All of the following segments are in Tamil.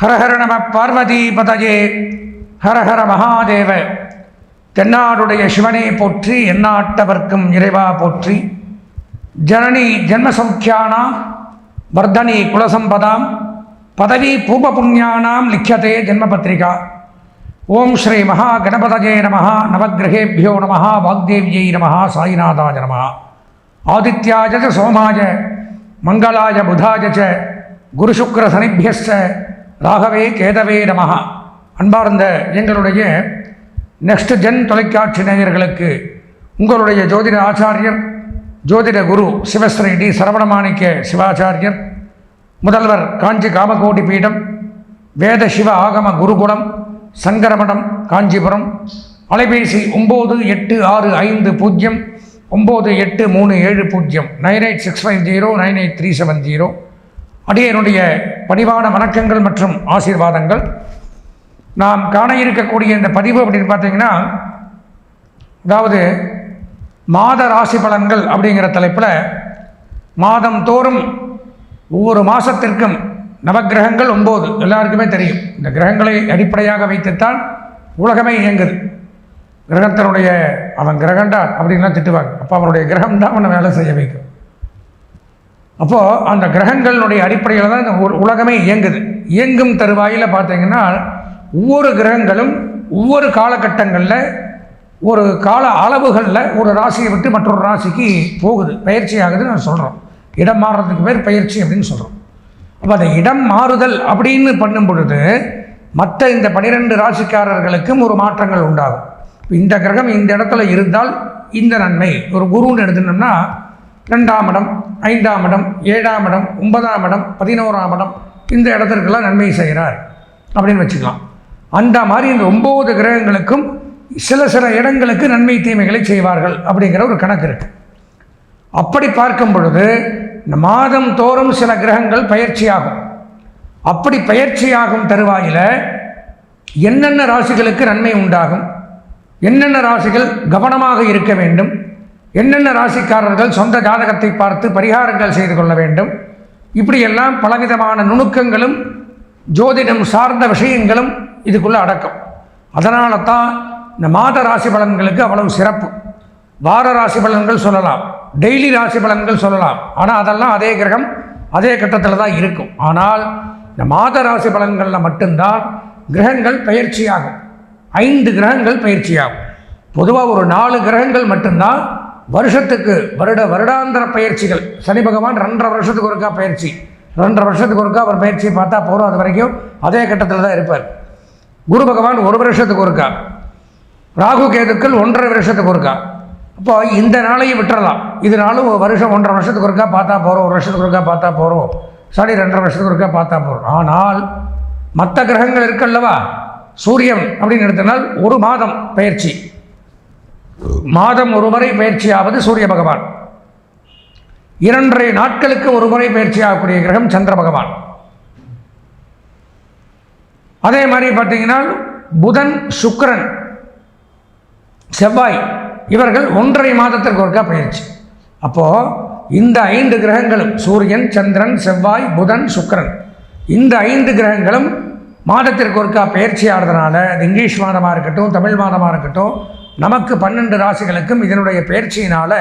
ஹரஹர நம பார்வதி பதஜே. ஹரஹர மகாதேவ. தென்னாடுடைய சிவனே போற்றி எந்நாட்டவர்க்கும் இறைவா போற்றி. ஜனனி ஜென்மசௌக்கியானாம் வர்தனி குலசம்பதாம் பதவி பூப புண்ணியானாம் லிக்கியதே ஜன்மபத்ரிகா ஓம் ஸ்ரீ மகா கணபதஜே நம நவகிரகேபியோ நம வாக்தேவியை நம சாயிநாதாய நம ஆதித்யாஜ சோமாஜ சோமாய மங்களாய புதாய ச ராகவே கேதவே நமகா அன்பார்ந்த எங்களுடைய நெக்ஸ்ட் ஜென் தொலைக்காட்சி நேயர்களுக்கு உங்களுடைய ஜோதிட ஆச்சாரியர் ஜோதிட குரு சிவஸ்ரீ டி சரவணமாணிக்க சிவாச்சாரியர் முதல்வர் காஞ்சி காமகோடி பீடம் வேத சிவ ஆகம குருகுலம் சங்கரமடம் காஞ்சிபுரம் அலைபேசி ஒம்பது எட்டு ஆறு ஐந்து பூஜ்ஜியம் ஒம்பது எட்டு மூணு ஏழு பூஜ்ஜியம் nine eight six five zero nine eight three seven zero. அடியனுடைய பணிவான வணக்கங்கள் மற்றும் ஆசீர்வாதங்கள். நாம் காண இருக்கக்கூடிய இந்த பதிவு அப்படின்னு பார்த்தீங்கன்னா அதாவது மாத ராசி பலன்கள் அப்படிங்கிற தலைப்பில் மாதம் தோறும் ஒவ்வொரு மாதத்திற்கும் நவக்கிரகங்கள் ஒம்பது எல்லாருக்குமே தெரியும். இந்த கிரகங்களை அடிப்படையாக வைத்துத்தான் உலகமே இயங்குது. கிரகத்தினுடைய அவன் கிரகண்டா அப்படின்லாம் திட்டுவாங்க. அப்போ அவனுடைய கிரகம் தான் அவனை வேலை செய்ய வைக்கும். அப்போது அந்த கிரகங்களுடைய அடிப்படையில் தான் இந்த உலகமே இயங்குது. இயங்கும் தருவாயில் பார்த்தீங்கன்னா ஒவ்வொரு கிரகங்களும் ஒவ்வொரு காலகட்டங்களில் ஒரு கால அளவுகளில் ஒரு ராசியை விட்டு மற்றொரு ராசிக்கு போகுது. பயிற்சி ஆகுதுன்னு நான் சொல்கிறோம் இடம் மாறுறதுக்கு பேர் பயிற்சி அப்படின்னு சொல்கிறோம் அப்போ அந்த இடம் மாறுதல் அப்படின்னு பண்ணும் பொழுது மற்ற இந்த பனிரெண்டு ராசிக்காரர்களுக்கும் ஒரு மாற்றங்கள் உண்டாகும். இந்த கிரகம் இந்த இடத்துல இருந்தால் இந்த நன்மை. ஒரு குருன்னு எடுத்துனோம்னா ரெண்டாம் இடம் ஐந்தாம் இடம் ஏழாம் இடம் ஒன்பதாம் இடம் பதினோராம் இடம். இந்த இடத்திற்கெல்லாம் நன்மை செய்கிறார் அப்படின்னு வச்சுக்கலாம். அந்த மாதிரி இந்த ஒம்பது கிரகங்களுக்கும் சில சில இடங்களுக்கு நன்மை தீமைகளை செய்வார்கள் அப்படிங்கிற ஒரு கணக்கு இருக்குது அப்படி பார்க்கும் பொழுது இந்த மாதம் தோறும் சில கிரகங்கள் பயிற்சியாகும். அப்படி பயிற்சியாகும் தருவாயில் என்னென்ன ராசிகளுக்கு நன்மை உண்டாகும்? என்னென்ன ராசிகள் கவனமாக இருக்க வேண்டும்? என்னென்ன ராசிக்காரர்கள் சொந்த ஜாதகத்தை பார்த்து பரிகாரங்கள் செய்து கொள்ள வேண்டும்? இப்படியெல்லாம் பலவிதமான நுணுக்கங்களும் ஜோதிடம் சார்ந்த விஷயங்களும் இதுக்குள்ளே அடக்கம். அதனால தான் இந்த மாத ராசி பலன்களுக்கு அவ்வளவு சிறப்பு. வார ராசி பலன்கள் சொல்லலாம் டெய்லி ராசி பலன்கள் சொல்லலாம். ஆனால் அதெல்லாம் அதே கிரகம் அதே கட்டத்தில் தான் இருக்கும். ஆனால் இந்த மாத ராசி பலன்களில் மட்டும்தான் கிரகங்கள் பயிற்சியாகும். ஐந்து கிரகங்கள் பயிற்சியாகும். பொதுவாக ஒரு நாலு கிரகங்கள் மட்டும்தான் வருஷத்துக்கு வருட வருடாந்திர பயிற்சிகள். சனி பகவான் ரெண்டரை வருஷத்துக்கு ஒருக்கா பயிற்சி. ரெண்டரை வருஷத்துக்கு ஒருக்கா அவர் பயிற்சியை பார்த்தா போகிறோம் அது வரைக்கும் அதே கட்டத்தில் தான் இருப்பார். குரு பகவான் ஒரு வருஷத்துக்கு ஒருக்கா. ராகு கேதுக்கள் ஒன்றரை வருஷத்துக்கு ஒருக்கா. அப்போ இந்த நாளையும் விட்டுறலாம். இதனாலும் வருஷம் ஒன்றரை வருஷத்துக்கு ஒருக்கா பார்த்தா போகிறோம் ஒரு வருஷத்துக்கு ஒருக்கா பார்த்தா போகிறோம் சனி ரெண்டரை வருஷத்துக்கு ஒருக்கா பார்த்தா போகிறோம் ஆனால் மற்ற கிரகங்கள் இருக்கல்லவா சூரியன் அப்படின்னு எடுத்தனால் ஒரு மாதம் பயிற்சி. மாதம் ஒரு முறை பயிற்சியாவது சூரிய பகவான். இரண்டரை நாட்களுக்கு ஒரு முறை பயிற்சியாகக்கூடிய கிரகம் சந்திர பகவான். அதே மாதிரி பார்த்தீங்கன்னா புதன் சுக்கரன் செவ்வாய் இவர்கள் ஒன்றரை மாதத்திற்கு ஒருக்கா பயிற்சி. அப்போது இந்த ஐந்து கிரகங்களும் சூரியன் சந்திரன் செவ்வாய் புதன் சுக்கிரன் இந்த ஐந்து கிரகங்களும் மாதத்திற்கு ஒருக்கா பயிற்சி ஆகிறதுனால அது இங்கிலீஷ் மாதமாக இருக்கட்டும் தமிழ் மாதமாக இருக்கட்டும் நமக்கு பன்னெண்டு ராசிகளுக்கும் இதனுடைய பயிற்சியினால்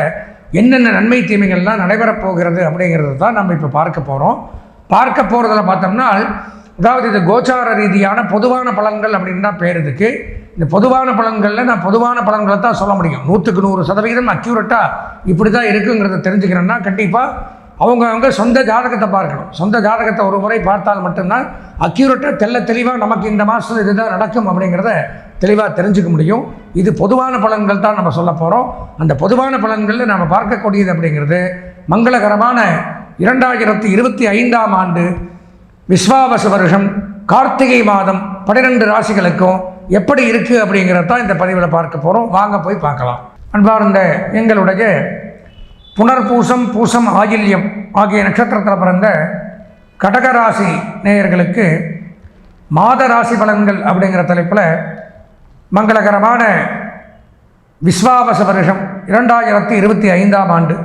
என்னென்ன நன்மை தீமைகள்லாம் நடைபெறப் போகிறது அப்படிங்கிறது தான் நம்ம இப்போ பார்க்க போகிறோம் பார்க்க போகிறதுல பார்த்தோம்னா அதாவது இது கோச்சார ரீதியான பொதுவான பலன்கள் அப்படின்னு தான் பேர் இதுக்கு. இந்த பொதுவான பலன்களில் நான் பொதுவான பலன்களை தான் சொல்ல முடியும். நூற்றுக்கு நூறு சதவீதம் அக்யூரட்டாக இப்படி தான் இருக்குங்கிறத தெரிஞ்சுக்கிறேன்னா கண்டிப்பாக அவங்க அவங்க சொந்த ஜாதகத்தை பார்க்கணும். சொந்த ஜாதகத்தை ஒரு முறை பார்த்தால் மட்டும்தான் அக்யூரட்டாக தெள்ள தெளிவாக நமக்கு இந்த மாதத்தில் இதுதான் நடக்கும் அப்படிங்கிறத தெளிவாக தெரிஞ்சுக்க முடியும். இது பொதுவான பலன்கள் தான் நம்ம சொல்ல போகிறோம் அந்த பொதுவான பலன்களில் நம்ம பார்க்கக்கூடியது அப்படிங்கிறது மங்களகரமான இரண்டாயிரத்தி இருபத்தி ஐந்தாம் ஆண்டு விஸ்வாவச வருஷம் கார்த்திகை மாதம் பன்னிரெண்டு ராசிகளுக்கும் எப்படி இருக்குது அப்படிங்கிறத தான் இந்த பதிவில் பார்க்க போகிறோம் வாங்க போய் பார்க்கலாம். அன்பார்ந்த எங்களுடைய புனர்பூசம் பூசம் ஆயில்யம் ஆகிய நட்சத்திரத்தில் பிறந்த கடகராசி நேயர்களுக்கு மாத ராசி பலன்கள் அப்படிங்கிற தலைப்பில் மங்களகரமான விஸ்வாவச வருஷம் இரண்டாயிரத்தி இருபத்தி ஐந்தாம் ஆண்டு.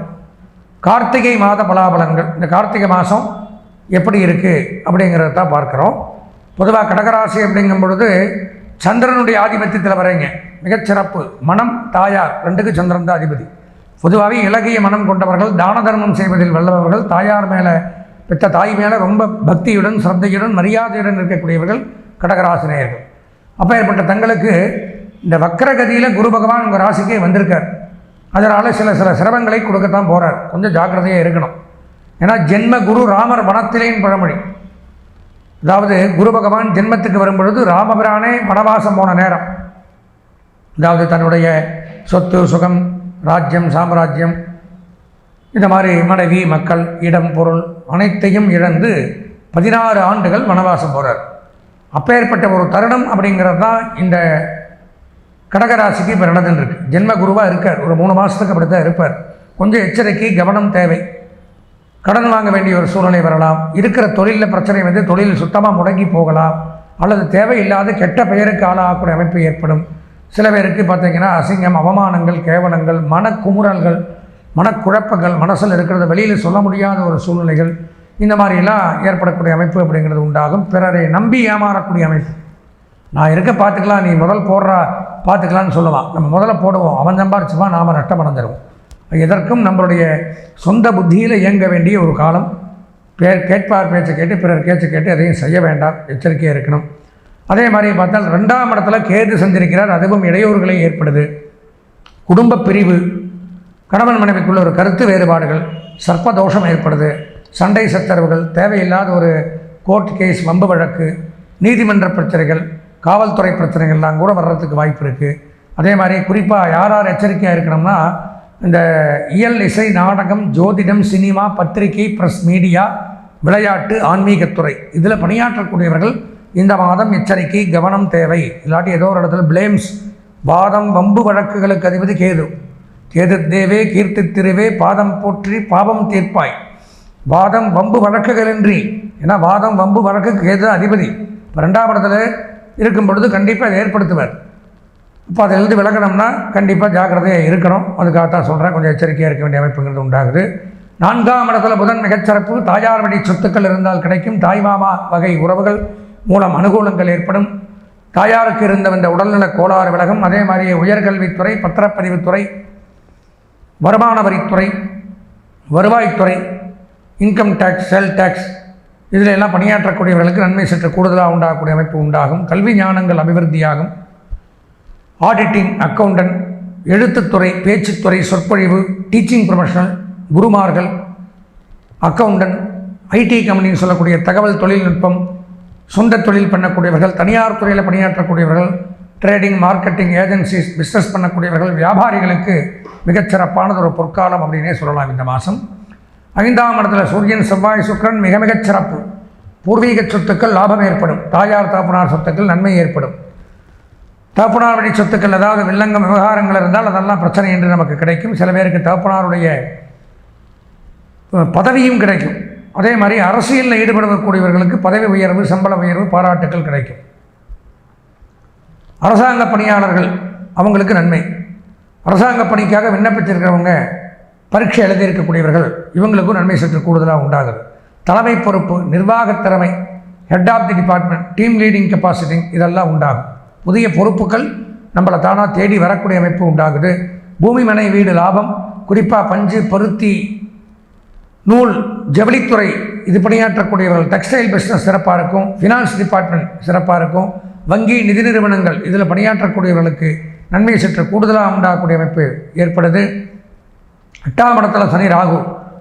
கார்த்திகை மாத பலாபலன்கள். இந்த கார்த்திகை மாதம் எப்படி இருக்குது அப்படிங்கிறத தான் பார்க்குறோம். பொதுவாக கடகராசி அப்படிங்கும் பொழுது சந்திரனுடைய ஆதிபத்தியத்தில் வரீங்க. மிகச்சிறப்பு மனம் தாயார் ரெண்டுக்கு சந்திரன் தான் அதிபதி. பொதுவாகவே இலகிய மனம் கொண்டவர்கள் தான தர்மம் செய்வதில் வல்லவர்கள் தாயார் மேலே பெற்ற தாய் மேலே ரொம்ப பக்தியுடன் சிரத்தையுடன் மரியாதையுடன் இருக்கக்கூடியவர்கள் கடகராசினியர்கள் அப்போ ஏற்பட்ட தங்களுக்கு இந்த வக்கரகதியில் குரு பகவான் உங்கள் ராசிக்கே வந்திருக்கார். அதனால் சில சில சிரமங்களை கொடுக்கத்தான் போகிறார் கொஞ்சம் ஜாக்கிரதையாக இருக்கணும். ஏன்னா ஜென்ம குரு ராமர் வனத்திலேன்னு பழமொழி. அதாவது குரு பகவான் ஜென்மத்துக்கு வரும்பொழுது ராமபிரானே வனவாசம் போன நேரம். அதாவது தன்னுடைய சொத்து சுகம் ராஜ்யம் சாம்ராஜ்யம் இந்த மாதிரி மனைவி மக்கள் இடம் பொருள் அனைத்தையும் இழந்து பதினாறு ஆண்டுகள் வனவாசம் போகிறார் அப்பேற்பட்ட ஒரு தருணம் அப்படிங்கிறது தான் இந்த கடகராசிக்கு இப்போ நடந்துருக்கு ஜென்ம குருவாக இருக்கார். ஒரு மூணு மாதத்துக்கு அப்படி தான் இருப்பார். கொஞ்சம் எச்சரிக்கை கவனம் தேவை. கடன் வாங்க வேண்டிய ஒரு சூழ்நிலை வரலாம். இருக்கிற தொழிலில் பிரச்சனை வந்து தொழில் சுத்தமாக முடங்கி போகலாம். அல்லது தேவையில்லாத கெட்ட பெயருக்கு ஆளாகக்கூடிய அமைப்பு ஏற்படும். சில பேருக்கு பார்த்திங்கன்னா அசிங்கம் அவமானங்கள் கேவலங்கள் மனக்குமுறல்கள் மனக்குழப்பங்கள் மனசில் இருக்கிறத வெளியில் சொல்ல முடியாத ஒரு சூழ்நிலைகள் இந்த மாதிரிலாம் ஏற்படக்கூடிய அமைப்பு அப்படிங்கிறது உண்டாகும். பிறரை நம்பி ஏமாறக்கூடிய அமைப்பு. நான் இருக்க பார்த்துக்கலாம் நீ முதல் போடுறா பார்த்துக்கலான்னு சொல்லுவான் நம்ம முதல்ல போடுவோம். அவன் சம்பாரிச்சுப்பான் நாம் நஷ்டம் அடைஞ்சிருவோம். எதற்கும் நம்மளுடைய சொந்த புத்தியில் இயங்க வேண்டிய ஒரு காலம். பேர் கேட்பார் பேச்சை கேட்டு பிறர் பேச்சை கேட்டு எதையும் செய்ய வேண்டாம். எச்சரிக்கையாக இருக்கணும். அதே மாதிரி பார்த்தால் ரெண்டாம் இடத்துல கேது செஞ்சிருக்கிறார். அதுவும் இடையூறுகளை ஏற்படுது. குடும்ப பிரிவு. கணவன் மனைவிக்குள்ள ஒரு கருத்து வேறுபாடுகள். சர்ப்பதோஷம் ஏற்படுது. சண்டை சச்சரவுகள் தேவையில்லாத ஒரு கோர்ட் கேஸ் வம்பு வழக்கு நீதிமன்ற பிரச்சனைகள் காவல்துறை பிரச்சனைகள்லாம் கூட வர்றதுக்கு வாய்ப்பு இருக்குது அதே மாதிரி குறிப்பாக யார் யார் எச்சரிக்கையாக இருக்கணும்னா இந்த இயல் இசை நாடகம் ஜோதிடம் சினிமா பத்திரிகை ப்ரெஸ் மீடியா விளையாட்டு ஆன்மீகத்துறை இதில் பணியாற்றக்கூடியவர்கள் இந்த மாதம் எச்சரிக்கை கவனம் தேவை. இல்லாட்டி ஏதோ ஒரு இடத்துல பிளேம்ஸ் வாதம் வம்பு வழக்குகளுக்கு அதிபதி கேது. கேது தேவே கீர்த்தி திருவே பாதம் போற்றி பாவம் தீர்ப்பாய். வாதம் வம்பு வழக்குகளின்றி. ஏன்னா வாதம் வம்பு வழக்குக்கு கேது அதிபதி. இப்போ ரெண்டாம் இடத்துல இருக்கும் பொழுது கண்டிப்பாக அதை ஏற்படுத்துவார். இப்போ அதிலிருந்து விலகணும்னா கண்டிப்பாக ஜாக்கிரதையாக இருக்கணும். அதுக்காகத்தான் சொல்கிறேன் கொஞ்சம் எச்சரிக்கையாக இருக்க வேண்டிய அமைப்புங்கிறது உண்டாகுது. நான்காம் இடத்துல புதன் மிகச்சிறப்பு. தாயார் வழி சொத்துக்கள் இருந்தால் கிடைக்கும். தாய்மாமா வகை உறவுகள் மூலம் அனுகூலங்கள் ஏற்படும். தாயாருக்கு இருந்த இந்த உடல்நல கோளாறு விலகும். அதே மாதிரியே உயர்கல்வித்துறை பத்திரப்பதிவுத்துறை வருமான வரித்துறை வருவாய்த்துறை இன்கம் டேக்ஸ் செல் டேக்ஸ் இதில் எல்லாம் பணியாற்றக்கூடியவர்களுக்கு நன்மை சற்று கூடுதலாக உண்டாகக்கூடிய அமைப்பு உண்டாகும். கல்வி ஞானங்கள் அபிவிருத்தியாகும். ஆடிட்டிங் அக்கௌண்டன்ட் எழுத்துத்துறை பேச்சுத்துறை சொற்பொழிவு டீச்சிங் ப்ரொஃபஷனல் குருமார்கள் அக்கௌண்டன்ட் ஐடி கம்பெனின்னு சொல்லக்கூடிய தகவல் தொழில்நுட்பம் சொந்த தொழில் பண்ணக்கூடியவர்கள் தனியார் துறையில் பணியாற்றக்கூடியவர்கள் ட்ரேடிங் மார்க்கெட்டிங் ஏஜென்சிஸ் பிஸ்னஸ் பண்ணக்கூடியவர்கள் வியாபாரிகளுக்கு மிகச்சிறப்பானது ஒரு பொற்காலம் அப்படின்னே சொல்லலாம் இந்த மாதம். ஐந்தாம் இடத்துல சூரியன் செவ்வாய் சுக்கரன் மிக மிகச் சிறப்பு. பூர்வீக சொத்துக்கள் லாபம் ஏற்படும். தாயார் தாப்பனார் சொத்துக்கள் நன்மை ஏற்படும். தாப்பனார் வழி சொத்துக்கள் ஏதாவது வில்லங்கம் விவகாரங்கள் இருந்தால் அதெல்லாம் பிரச்சனை என்று நமக்கு கிடைக்கும். சில பேருக்கு தகப்பனாருடைய பதவியும் கிடைக்கும். அதே மாதிரி அரசியலில் ஈடுபடக்கூடியவர்களுக்கு பதவி உயர்வு சம்பள உயர்வு பாராட்டுக்கள் கிடைக்கும். அரசாங்க பணியாளர்கள் அவங்களுக்கு நன்மை. அரசாங்க பணிக்காக விண்ணப்பிச்சிருக்கிறவங்க பரீட்சை எழுதியிருக்கக்கூடியவர்கள் இவங்களுக்கும் நன்மை சற்று கூடுதலாக உண்டாகுது. தலைமை பொறுப்பு நிர்வாகத் திறமை head of the department team leading capacity இதெல்லாம் உண்டாகும். புதிய பொறுப்புகள் நம்மளை தானாக தேடி வரக்கூடிய அமைப்பு உண்டாகுது. பூமி மனை வீடு லாபம் குறிப்பாக பஞ்சு பருத்தி நூல் ஜவுளித்துறை இது பணியாற்றக்கூடியவர்கள் டெக்ஸ்டைல் பிஸ்னஸ் சிறப்பாக இருக்கும் ஃபினான்ஸ் டிபார்ட்மெண்ட் சிறப்பாக இருக்கும் வங்கி நிதி நிறுவனங்கள் இதில் பணியாற்றக்கூடியவர்களுக்கு நன்மை சற்று கூடுதலாக உண்டாகக்கூடிய அமைப்பு ஏற்படுது. எட்டாம் இடத்துல சனி ராகு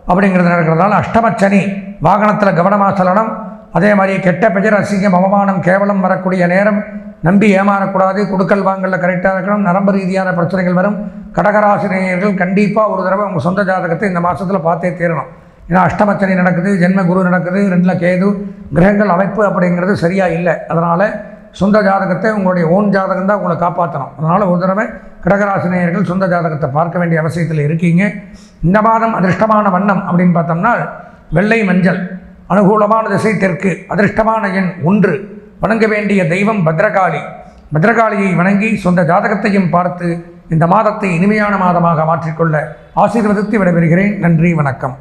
அப்படிங்கிறது நடக்கிறதால அஷ்டம சனி வாகனத்தில் கவனமாக செல்லணும். அதே மாதிரி கெட்ட பெயர் அசிங்கம் அவமானம் கேவலம் வரக்கூடிய நேரம் நம்பி ஏமாறக்கூடாது. கொடுக்கல் வாங்கலில் கரெக்டாக இருக்கணும். நரம்பு ரீதியான பிரச்சனைகள் வரும். கடகராசினியர்கள் கண்டிப்பாக ஒரு தடவை உங்கள் சொந்த ஜாதகத்தை இந்த மாதத்தில் பார்த்தே தீரணும். ஏன்னா அஷ்டமச்சனி நடக்குது ஜென்ம குரு நடக்குது ரெண்டில் கேது கிரகங்கள் அமைப்பு அப்படிங்கிறது சரியாக இல்லை. அதனால் சொந்த ஜாதகத்தை உங்களுடைய ஓன் ஜாதகம் தான் உங்களை காப்பாற்றணும் அதனால் ஒரு தடவை கடகராசினியர்கள் சொந்த ஜாதகத்தை பார்க்க வேண்டிய அவசியத்தில் இருக்கீங்க. இந்த மாதம் அதிர்ஷ்டமான வண்ணம் அப்படின்னு பார்த்தோம்னா வெள்ளை மஞ்சள். அனுகூலமான திசை தெற்கு அதிர்ஷ்டமான எண் ஒன்று. வணங்க வேண்டிய தெய்வம் பத்ரகாளி. பத்ரகாளியை வணங்கி சொந்த ஜாதகத்தையும் பார்த்து இந்த மாதத்தை இனிமையான மாதமாக மாற்றிக்கொள்ள ஆசீர்வதித்து விடைபெறுகிறேன். நன்றி வணக்கம்.